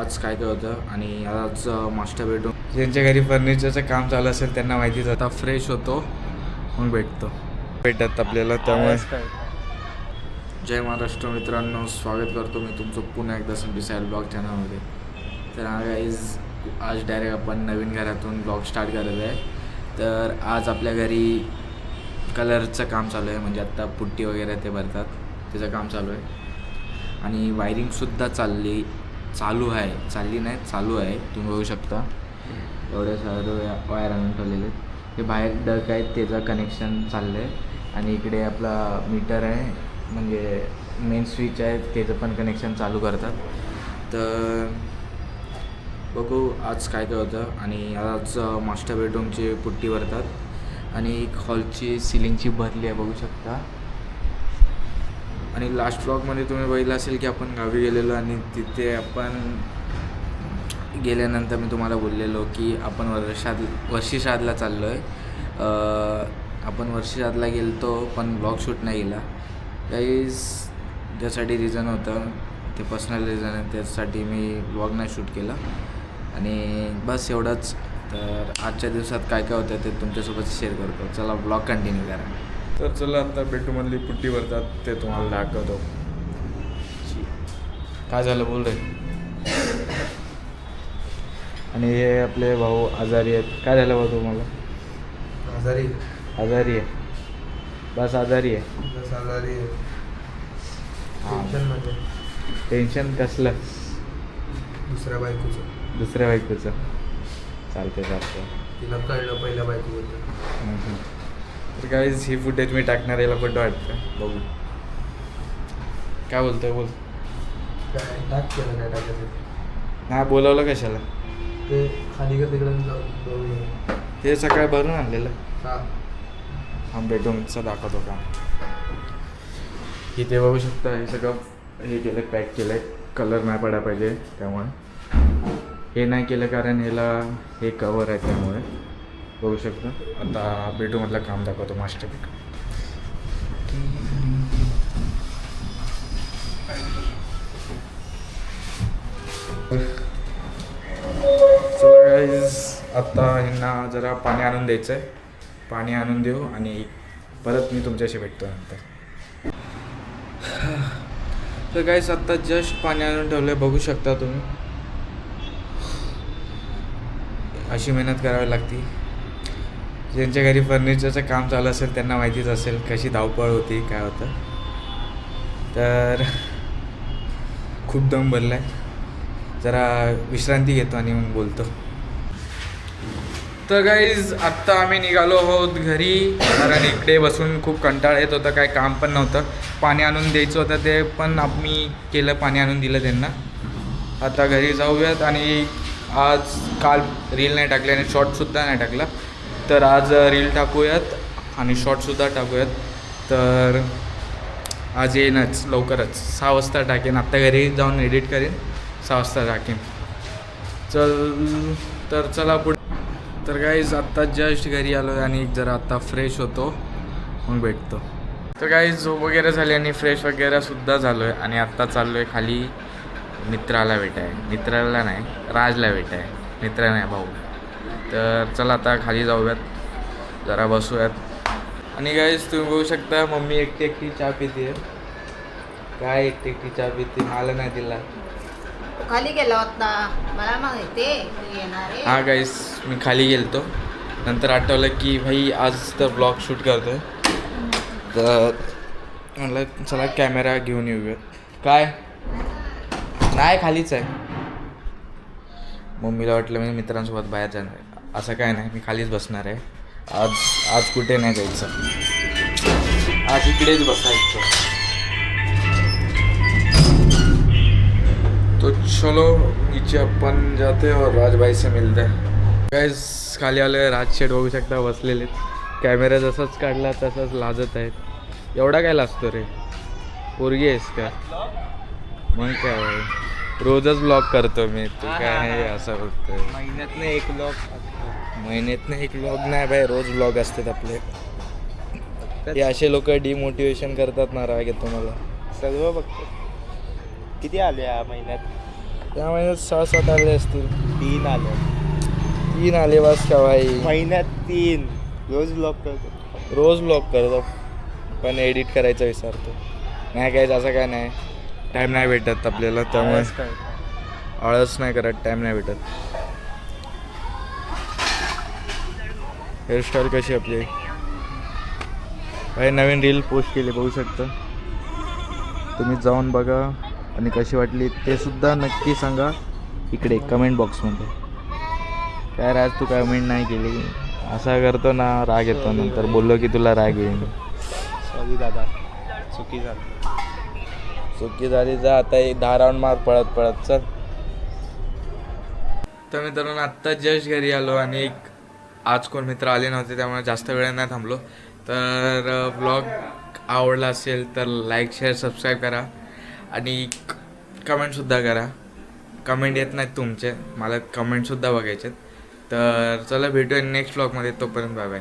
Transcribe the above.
आज काय काय होतं आणि आज मास्टर बेडरूम ज्यांच्या घरी फर्निचरचं काम चालू असेल त्यांना माहितीच आता फ्रेश होतो मग भेटतो. भेटत आपल्याला त्यामुळे. जय महाराष्ट्र मित्रांनो स्वागत करतो मी तुमचं पुन्हा एकदा साहेब ब्लॉग चॅनलमध्ये तर गाईज आज डायरेक्ट आपण नवीन घरातून ब्लॉग स्टार्ट करत आहे. तर आज आपल्या घरी कलरचं काम चालू आहे म्हणजे आत्ता पुट्टी वगैरे ते भरतात त्याचं काम चालू आहे. आणि वायरिंगसुद्धा चालली चालू आहे. चालली नाही चालू आहे. तुम्ही बघू शकता. एवढे सारे वायर आणून ठेवलेले आहेत. हे बाहेर डक आहेत त्याचं कनेक्शन चाललं आहे आणि इकडे आपला मीटर आहे. म्हणजे मेन स्विच आहे त्याचं पण कनेक्शन चालू करतात. तर बघू आज काय काय होतं. आणि आज मास्टर बेडरूमची पुट्टी भरतात. आणि एक हॉलची सिलिंगची भरली आहे बघू शकता. आणि लास्ट ब्लॉगमध्ये तुम्ही बघितलं असेल की आपण गावी गेलेलो आणि तिथे आपण गेल्यानंतर मी तुम्हाला बोललेलो की आपण वर्षात वर्षीशादला चाललो आहे आपण वर्षी गेलो गेलतो पण ब्लॉग शूट नाही गेला काहीच त्यासाठी रिझन होतं. ते पर्सनल रिझन आहे. त्यासाठी मी ब्लॉग नाही शूट केला. आणि बस एवढंच. तर आजच्या दिवसात काय काय होतं ते तुमच्यासोबत शेअर करतो. चला ब्लॉग कंटिन्यू करा. तर चला आता बेडरूममधली पुट्टी भरतात ते तुम्हाला दाखवतो. काय झालं बोल रे. आणि हे आपले भाऊ आजारी आहेत. काय झालं भाऊ तुम्हाला? आजारी. आजारी आहे. बस आजारी आहे. बस आजारी हां. टेन्शनमध्ये टेन्शन कसलं? दुसऱ्या बायकोचं. दुसऱ्या बायकोचं. चालते चालते तिला कळलं पहिल्या बायकोबद्दल. तर काहीच ही फुटेज मी टाकणार याला पण वाटतं. बघू. काय बोलतोय बोल. काय टाक केलं काय टाकायचं हा बोलवलं कशाला? ते खाली का तिकडे जाऊन जाऊन सकाळी भरून आणलेलं. हा. बेडरूमचा दाखवतो का? इथे बघू शकता हे सगळं हे केलं पॅक केलं कलर नाही पडायला पाहिजे त्यामुळे. हे नाही केलं कारण ह्याला हे कवर आहे त्यामुळे. बघू शकतो. आता बेडरूममधलं काम दाखवतो मास्टर बेडरूम चला ह्यांना जरा पाणी आणून द्यायचं आहे पाणी आणून देऊ आणि परत मी तुमच्याशी भेटतो नंतर. तर काहीच आत्ता जस्ट पाणी आणून ठेवलं आहे बघू शकता तुम्ही. अशी मेहनत करावी लागती. ज्यांच्या घरी फर्निचरचं काम चालू असेल त्यांना माहितीच असेल कशी धावपळ होती काय होतं. तर खूप दम भरला आहे जरा विश्रांती घेतो आणि मग बोलतो. तर गाईज आत्ता आम्ही निघालो आहोत घरी. कारण इकडे बसून खूप कंटाळा येत होता काय काम पण नव्हतं. पाणी आणून द्यायचं होतं ते पण आम्ही केलं पाणी आणून दिलं त्यांना. आता घरी जाऊयात आणि आज काल रील नाही टाकली आणि शॉर्टसुद्धा नाही टाकला. तर आज रील टाकूयात आणि शॉर्टसुद्धा टाकूयात. तर आज येईनच लवकरच. सहा वाजता टाकेन. आत्ता घरी जाऊन एडिट करेन. सहा वाजता टाकेन. चल तर चला पुढे तर काहीच आत्ता जस्ट घरी आलो आणि जरा आत्ता फ्रेश होतो. मग भेटतो. तर काही झोप वगैरे झाली आणि फ्रेश वगैरे सुद्धा झालो आहे आणि आत्ता चाललो आहे खाली मित्राला भेटाय मित्राला नाही राजला भेटाय मित्र नाही भाऊ तर चला आता खाली जाऊयात. जरा बसूयात. आणि गाईज तुम्ही बघू शकता मम्मी एकटी एकटी चहा पिते. काय एकटी एकटी चहा पिते? मला नाही दिला. खाली गेला होता. मला माहिती तू येणार आहे. हा गाईस मी खाली गेलतो. नंतर आठवलं की भाई आज तर ब्लॉग शूट करतोय. तर म्हणलं चला कॅमेरा घेऊन येऊयात. काय? नाही खालीच आहे. मम्मीला वाटलं मी मित्रांसोबत बाहेर जाणार आहे. असं काय नाही मी खालीच बसणार आहे. आज आज कुठे नाही जायचं. आज इकडेच बसायचं. तो चलो नीचे अपन जाते और राज भाई से मिलते गैस खाली आले राज शेड बघू शकता बसलेले कॅमेरा जसाच काढला तसाच लाजत आहेत. एवढा काय लाजतो रे? पोरगी आहेस का? मग काय? रोजच ब्लॉग करतो मी. तू काय असं बघतोय महिन्यातनं एक लोक महिन्यातनं एक ब्लॉग नाही बाय रोज ब्लॉग असतात आपले. हे असे लोक डिमोटिवेशन करतात ना राग येतो मला. सर्व बघतो. किती आले या महिन्यात? त्या महिन्यात सहा सात आले असतील. तीन आले. तीन आले बस का भाई? महिन्यात तीन. रोज ब्लॉक करतो. रोज ब्लॉग करतो. पण एडिट करायचं विसरतो. नाही काय असं काय नाही. टाईम नाही भेटत आपल्याला त्यामुळे आळस काय? आळस नाही करत टाईम नाही भेटत. हेअरस्टाईल कशी आपली? काही नवीन रील पोस्ट केली बघू शकता. तुम्ही जाऊन बघा आणि कशी वाटली ते सुद्धा नक्की सांगा. इकडे कमेंट बॉक्समध्ये काय राज तू कमेंट नाही केली? असा करतो ना राग येतो. नंतर बोललो की तुला राग येईन सॉरी दादा. चुकी झाली. चुकी झाली जा आता एक दहा राऊंड मार पळत पळत चल. तर मित्रांनो आत्ता जस्ट घरी आलो आणि एक आज कोण मित्र आले नव्हते त्यामुळे जास्त वेळ नाही थांबलो. तर ब्लॉग आवडला असेल तर लाईक शेअर सबस्क्राईब करा. आणि कमेंटसुद्धा करा. कमेंट येत नाहीत तुमचे. मला कमेंटसुद्धा बघायचे तर चला भेटूया नेक्स्ट ब्लॉगमध्ये तोपर्यंत बाय बाय